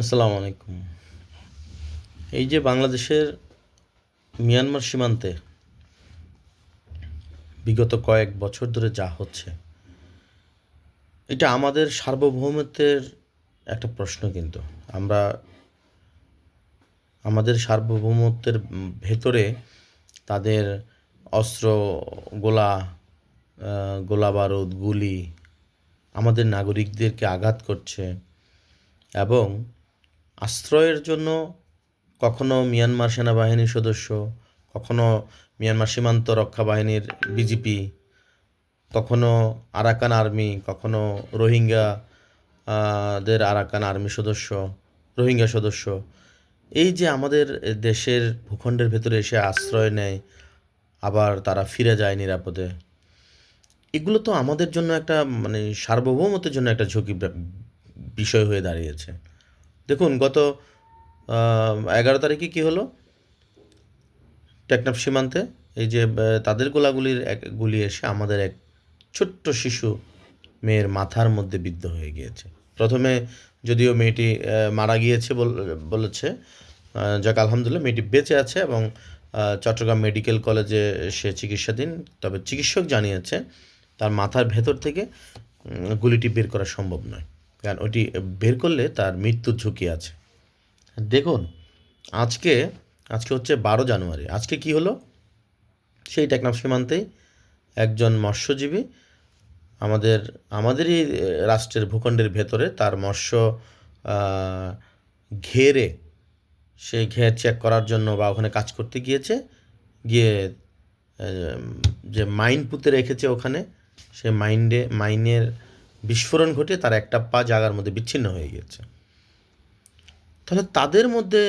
আসসালামু আলাইকুম। এই যে বাংলাদেশের মিয়ানমার সীমান্তে বিগত কয়েক বছর ধরে যা হচ্ছে, এটা আমাদের সার্বভৌমত্বের একটা প্রশ্ন কিন্তু। আমরা আমাদের সার্বভৌমত্বের ভেতরে তাদের অস্ত্র, গোলা গোলা বারুদ, গুলি আমাদের নাগরিকদেরকে আঘাত করছে এবং আশ্রয়ের জন্য কখনো মিয়ানমার সেনাবাহিনীর সদস্য, কখনো মিয়ানমার সীমান্ত রক্ষা বাহিনীর বিজিপি কখনো আরাকান আর্মি, কখনো রোহিঙ্গা দের আরাকান আর্মি সদস্য, রোহিঙ্গা সদস্য। এই যে আমাদের দেশের ভূখণ্ডের ভেতরে এসে আশ্রয় নেয়, আবার তারা ফিরে যায় নিরাপদে, এগুলো তো আমাদের জন্য একটা মানে সার্বভৌমত্বের জন্য একটা ঝুঁকি বিষয় হয়ে দাঁড়িয়েছে। দেখুন, গত এগারো তারিখে কি হলো? টেকনাফ সীমান্তে এই যে তাদের গোলাগুলির এক, গুলি এসে আমাদের এক ছোট্ট শিশু মেয়ের মাথার মধ্যে বিদ্ধ হয়ে গিয়েছে। প্রথমে যদিও মেয়েটি মারা গিয়েছে বল- বলেছে যাক, আলহামদুলিল্লাহ, মেয়েটি বেঁচে আছে এবং চট্টগ্রাম মেডিকেল কলেজে সে চিকিৎসাধীন। তবে চিকিৎসক জানিয়েছে, তার মাথার ভেতর থেকে গুলিটি বের করা সম্ভব নয়। কারণ ওটি বের করলে তার মৃত্যুর ঝুঁকি আছে। দেখুন, আজকে আজকে হচ্ছে বারো জানুয়ারি। আজকে কি হলো? সেই টেকনাফ সীমান্তেই একজন মৎস্যজীবী আমাদের, আমাদেরই রাষ্ট্রের ভূখণ্ডের ভেতরে তার মৎস্য ঘেরে, সে ঘের চেক করার জন্য বা ওখানে কাজ করতে গিয়েছে। গিয়ে যে মাইন পুঁতে রেখেছে ওখানে, সে মাইন্ডে মাইনের বিস্ফোরণ ঘটে তার একটা পা জায়গার মধ্যে বিচ্ছিন্ন হয়ে গিয়েছে। তাহলে তাদের মধ্যে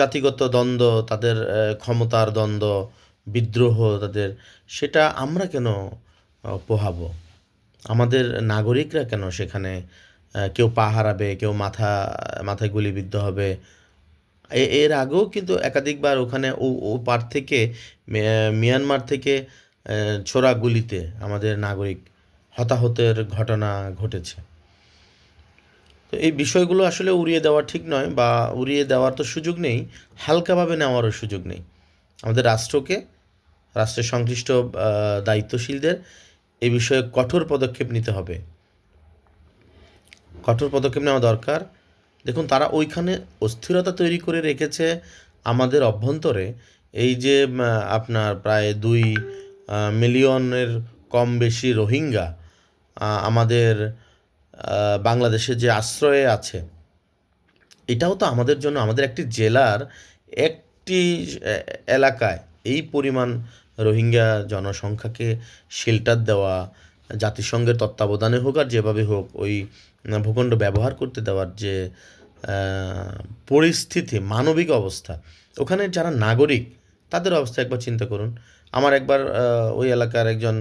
জাতিগত দ্বন্দ্ব, তাদের ক্ষমতার দ্বন্দ্ব, বিদ্রোহ, তাদের, সেটা আমরা কেন পোহাবো? আমাদের নাগরিকরা কেন সেখানে কেউ পা হারাবে, কেউ মাথা, মাথায় গুলিবিদ্ধ হবে? এর আগেও কিন্তু একাধিকবার ওখানে ও ও পার থেকে মিয়ানমার থেকে ছোড়া গুলিতে আমাদের নাগরিক হতাহতের ঘটনা ঘটেছে। তো এই বিষয়গুলো আসলে উড়িয়ে দেওয়া ঠিক নয় বা উড়িয়ে দেওয়ার তো সুযোগ নেই, হালকাভাবে নেওয়ারও সুযোগ নেই। আমাদের রাষ্ট্রকে, রাষ্ট্রের সংশ্লিষ্ট দায়িত্বশীলদের এই বিষয়ে কঠোর পদক্ষেপ নিতে হবে। কঠোর পদক্ষেপ নেওয়া দরকার। দেখুন, তারা ওইখানে অস্থিরতা তৈরি করে রেখেছে আমাদের অভ্যন্তরে। এই যে আপনার প্রায় দুই মিলিয়নের কম বেশি রোহিঙ্গা আমাদের বাংলাদেশে যে আশ্রয়ে আছে, এটাও তো আমাদের জন্য, আমাদের একটি জেলার একটি এলাকায় এই পরিমাণ রোহিঙ্গা জনসংখ্যাকে শেল্টার দেওয়া, জাতিসংঘের তত্ত্বাবধানে হোক আর যেভাবে হোক, ওই ভূখণ্ড ব্যবহার করতে দেওয়ার যে পরিস্থিতি, মানবিক অবস্থা, ওখানে যারা নাগরিক তাদের অবস্থা একবার চিন্তা করুন। আমার একবার ওই এলাকার একজন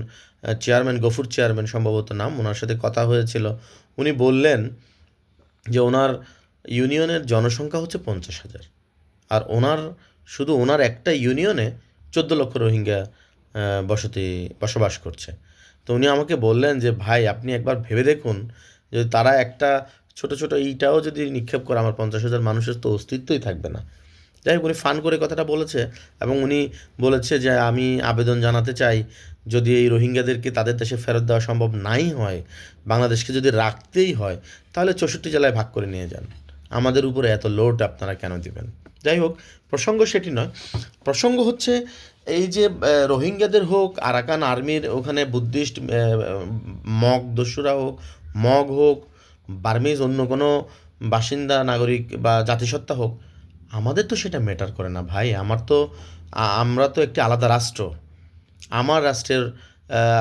চেয়ারম্যান গফুর চেয়ারম্যান সম্ভবত নাম, ওনার সাথে কথা হয়েছিল। উনি বললেন যে ওনার ইউনিয়নের জনসংখ্যা হচ্ছে পঞ্চাশ হাজার। আর ওনার, শুধু ওনার একটা ইউনিয়নে চোদ্দ লক্ষ রোহিঙ্গা বসতি, বসবাস করছে। তো উনি আমাকে বললেন যে, ভাই, আপনি একবার ভেবে দেখুন যে তারা একটা ছোট ছোট ইটাও যদি নিক্ষেপ করে, আমার পঞ্চাশ হাজার মানুষের তো অস্তিত্বই থাকবে না। যাই হোক, উনি ফান করে কথাটা বলেছে এবং উনি বলেছে যে, আমি আবেদন জানাতে চাই। যদি এই রোহিঙ্গাদেরকে তাদের দেশে ফেরত দেওয়া সম্ভব নাই হয়, বাংলাদেশকে যদি রাখতেই হয়, তাহলে চৌষট্টি জেলায় ভাগ করে নিয়ে যান। আমাদের উপরে এত লোড আপনারা কেন দিবেন? যাই হোক, প্রসঙ্গ সেটি নয়। প্রসঙ্গ হচ্ছে এই যে রোহিঙ্গাদের হোক, আরাকান আর্মির ওখানে বুদ্ধিস্ট মগ দস্যুরা হোক, মগ হোক, বার্মিজ অন্য কোনো বাসিন্দা, নাগরিক বা জাতিসত্তা হোক আমাদের তো সেটা ম্যাটার করে না ভাই। আমার তো আমরা তো একটি আলাদা রাষ্ট্র। আমার রাষ্ট্রের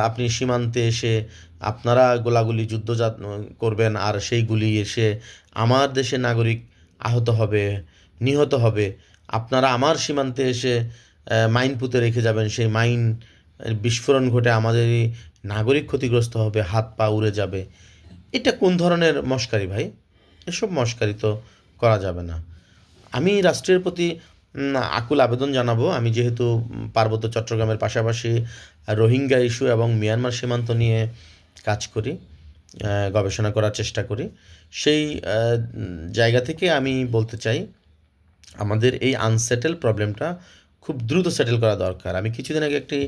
আপনি সীমান্তে এসে আপনারা গোলাগুলি যুদ্ধ করবেন আর সেই গুলি এসে আমার দেশের নাগরিক আহত হবে, নিহত হবে। আপনারা আমার সীমান্তে এসে মাইন পুঁতে রেখে যাবেন। সেই মাইন বিস্ফোরণ ঘটে আমাদেরই নাগরিক ক্ষতিগ্রস্ত হবে, হাত পা উড়ে যাবে। এটা কোন ধরনের মস্কারি ভাই? এসব মস্কারি তো করা যাবে না। আমি রাষ্ট্রের প্রতি আকুল আবেদন জানাব। আমি যেহেতু পার্বত্য চট্টগ্রামের পাশাপাশি রোহিঙ্গা ইস্যু এবং মিয়ানমার সীমান্ত নিয়ে কাজ করি গবেষণা করার চেষ্টা করি। সেই জায়গা থেকে আমি বলতে চাই, আমাদের এই আনসেটেল প্রবলেমটা খুব দ্রুত সেটেল করা দরকার। আমি কিছুদিন আগে একটি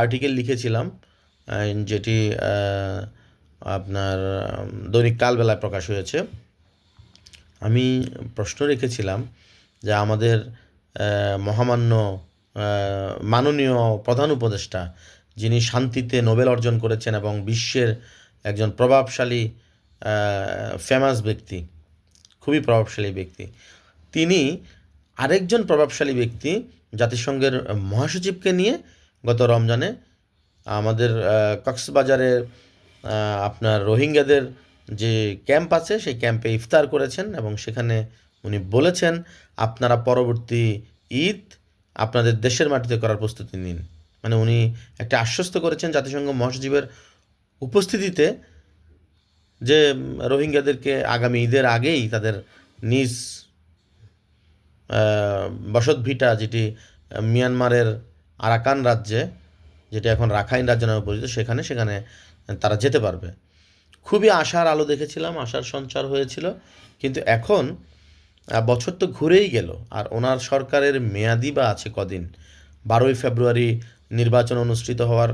আর্টিকেল লিখেছিলাম যেটি আপনার দৈনিক কালবেলায় প্রকাশ হয়েছে। আমি প্রশ্ন রেখেছিলাম যে আমাদের মহামান্য মাননীয় প্রধান উপদেষ্টা যিনি শান্তিতে নোবেল অর্জন করেছেন এবং বিশ্বের একজন প্রভাবশালী ফেমাস ব্যক্তি, খুবই প্রভাবশালী ব্যক্তি, তিনি আরেকজন প্রভাবশালী ব্যক্তি জাতিসংঘের মহাসচিবকে নিয়ে গত রমজানে আমাদের কক্সবাজারে আপনার রোহিঙ্গাদের যে ক্যাম্প আছে সেই ক্যাম্পে ইফতার করেছেন এবং সেখানে উনি বলেছেন আপনারা পরবর্তী ঈদ আপনাদের দেশের মাটিতে করার প্রস্তুতি নিন। মানে উনি একটা আশ্বস্ত করেছেন জাতিসংঘ মহাসচিবের উপস্থিতিতে যে রোহিঙ্গাদেরকে আগামী ঈদের আগেই তাদের নিজ আহ, বসতভিটা যেটি মিয়ানমারের আরাকান রাজ্যে যেটি এখন রাখাইন রাজ্য নামে পরিচিত সেখানে সেখানে তারা যেতে পারবে। খুবই আশার আলো দেখেছিলাম, আশার সঞ্চার হয়েছিল। কিন্তু এখন বছর তো ঘুরেই গেল। আর ওনার সরকারের মেয়াদি বা আছে কদিন? বারোই ফেব্রুয়ারি নির্বাচন অনুষ্ঠিত হওয়ার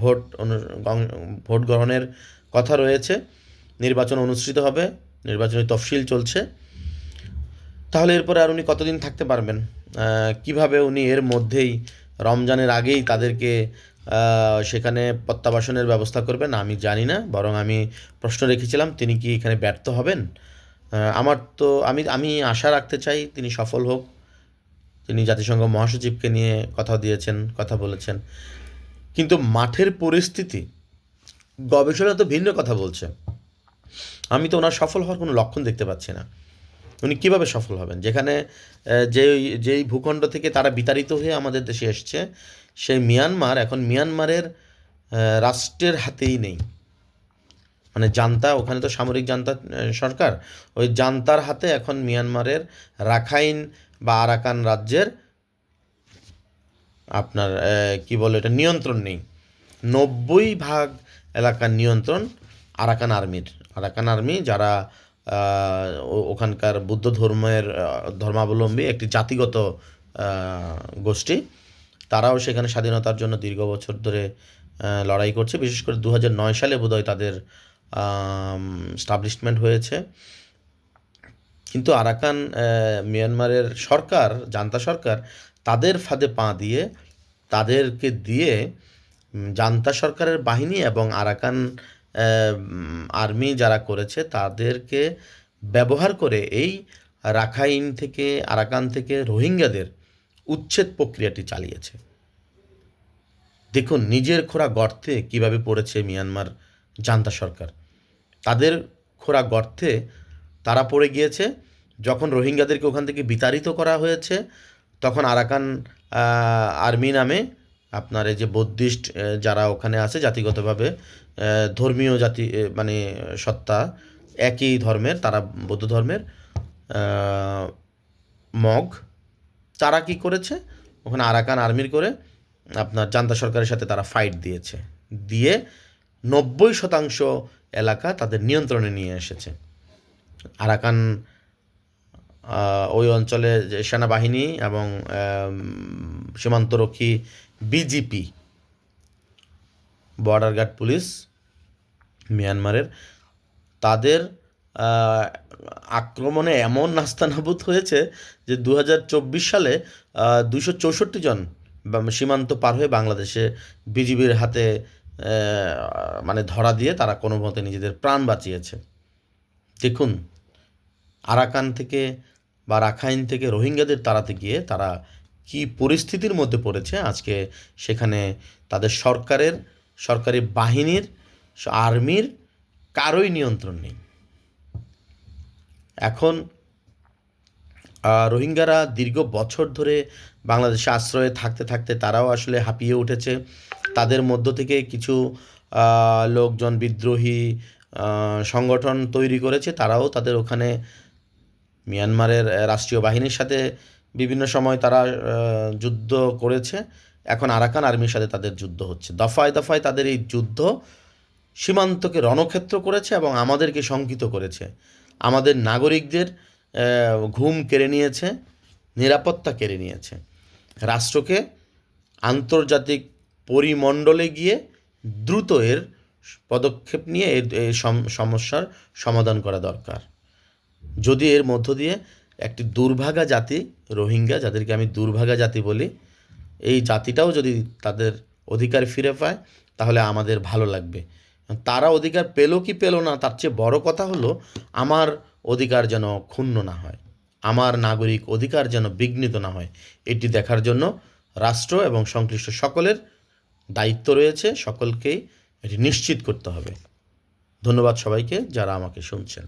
ভোট ভোট গ্রহণের কথা রয়েছে। নির্বাচন অনুষ্ঠিত হবে, নির্বাচনী তফসিল চলছে। তাহলে এরপরে আর উনি কতদিন থাকতে পারবেন? কীভাবে উনি এর মধ্যেই, রমজানের আগেই তাদেরকে সেখানে প্রত্যাবাসনের ব্যবস্থা করবেন আমি জানি না বরং আমি প্রশ্ন রেখেছিলাম তিনি কি এখানে ব্যর্থ হবেন? আমার তো আমি আমি আশা রাখতে চাই তিনি সফল হোক। তিনি জাতিসংঘ মহাসচিবকে নিয়ে কথা দিয়েছেন কথা বলেছেন। কিন্তু মাঠের পরিস্থিতি গবেষণা তো ভিন্ন কথা বলছে। আমি তো ওনার সফল হওয়ার কোনো লক্ষণ দেখতে পাচ্ছি না। উনি কীভাবে সফল হবেন? যেখানে আহ, যে যেই ভূখণ্ড থেকে তারা বিতাড়িত হয়ে আমাদের দেশে এসছে সেই মিয়ানমার, এখন মিয়ানমারের রাষ্ট্রের হাতেই নেই। মানে জান্তা, ওখানে তো সামরিক জান্তা সরকার। ওই জান্তার হাতে এখন মিয়ানমারের রাখাইন বা আরাকান রাজ্যের আপনার কি বলে এটা, নিয়ন্ত্রণ নেই। নব্বই ভাগ এলাকার নিয়ন্ত্রণ আরাকান আর্মির। আরাকান আর্মি যারা ওখানকার বুদ্ধ ধর্মের ধর্মাবলম্বী, একটি জাতিগত গোষ্ঠী তারাও সেখানে স্বাধীনতার জন্য দীর্ঘ বছর ধরে লড়াই করছে। বিশেষ করে দু সালে বোধহয় তাদের স্টাবলিশমেন্ট হয়েছে। কিন্তু আরাকান মিয়ানমারের সরকার, জান্তা সরকার তাদের ফাঁদে পা দিয়ে, তাদেরকে দিয়ে জান্তা সরকারের বাহিনী এবং আরাকান আর্মি যারা করেছে তাদেরকে ব্যবহার করে এই রাখাইন থেকে, আরাকান থেকে রোহিঙ্গাদের উচ্ছেদ প্রক্রিয়াটি চালিয়েছে। দেখুন, নিজের খোরা গর্তে কীভাবে পড়েছে মিয়ানমার জান্তা সরকার। তাদের খোরা গর্তে তারা পড়ে গিয়েছে, যখন রোহিঙ্গাদেরকে ওখান থেকে বিতাড়িত করা হয়েছে, তখন আরাকান আর্মি নামে আপনার এই যে বৌদ্ধিস্ট যারা ওখানে আছে, জাতিগতভাবে ধর্মীয় জাতি মানে সত্তা, একই ধর্মের, তারা বৌদ্ধ ধর্মের মগ তারা কি করেছে? ওখানে আরাকান আর্মির করে আপনার জান্তা সরকারের সাথে তারা ফাইট দিয়েছে। দিয়ে নব্বই শতাংশ এলাকা তাদের নিয়ন্ত্রণে নিয়ে এসেছে। আরাকান ওই অঞ্চলে যে সেনাবাহিনী এবং সীমান্তরক্ষী বিজিপি বর্ডার গার্ড পুলিশ মিয়ানমারের তাদের আক্রমণে এমন নাস্তানাবুদ হয়েছে যে দু হাজার চব্বিশ সালে দুশো চৌষট্টি জন সীমান্ত পার হয়ে বাংলাদেশে বিজিবির হাতে মানে ধরা দিয়ে তারা কোনো মতে নিজেদের প্রাণ বাঁচিয়েছে। দেখুন, আরাকান থেকে বা রাখাইন থেকে রোহিঙ্গাদের তাড়াতে গিয়ে তারা কি পরিস্থিতির মধ্যে পড়েছে আজকে সেখানে তাদের সরকারের, সরকারি বাহিনীর, আর্মির কারোই নিয়ন্ত্রণ নেই। এখন রোহিঙ্গারা দীর্ঘ বছর ধরে বাংলাদেশে আশ্রয়ে থাকতে থাকতে তারাও আসলে হাঁপিয়ে উঠেছে। তাদের মধ্য থেকে কিছু লোকজন বিদ্রোহী সংগঠন তৈরি করেছে। তারাও তাদের ওখানে মিয়ানমারের রাষ্ট্রীয় বাহিনীর সাথে বিভিন্ন সময় তারা যুদ্ধ করেছে। এখন আরাকান আর্মির সাথে তাদের যুদ্ধ হচ্ছে। দফায় দফায় তাদের এই যুদ্ধ সীমান্তকে রণক্ষেত্র করেছে এবং আমাদেরকে শঙ্কিত করেছে। আমাদের নাগরিকদের ঘুম কেড়ে নিয়েছে, নিরাপত্তা কেড়ে নিয়েছে। রাষ্ট্রকে আন্তর্জাতিক পরিমণ্ডলে গিয়ে দ্রুত এর পদক্ষেপ নিয়ে এর সমস্যার সমাধান করা দরকার। যদি এর মধ্য দিয়ে একটি দুর্ভাগা জাতি, রোহিঙ্গা, যাদেরকে আমি দুর্ভাগা জাতি বলি, এই জাতিটাও যদি তাদের অধিকার ফিরে পায়, তাহলে আমাদের ভালো লাগবে। তারা অধিকার পেল কি পেল না, তার চেয়ে বড় কথা হলো আমার অধিকার যেন ক্ষুণ্ণ না হয়, আমার নাগরিক অধিকার যেন বিঘ্নিত না হয়। এটি দেখার জন্য রাষ্ট্র এবং সংশ্লিষ্ট সকলের দায়িত্ব রয়েছে, সকলকেই এটি নিশ্চিত করতে হবে। ধন্যবাদ সবাইকে যারা আমাকে শুনছেন।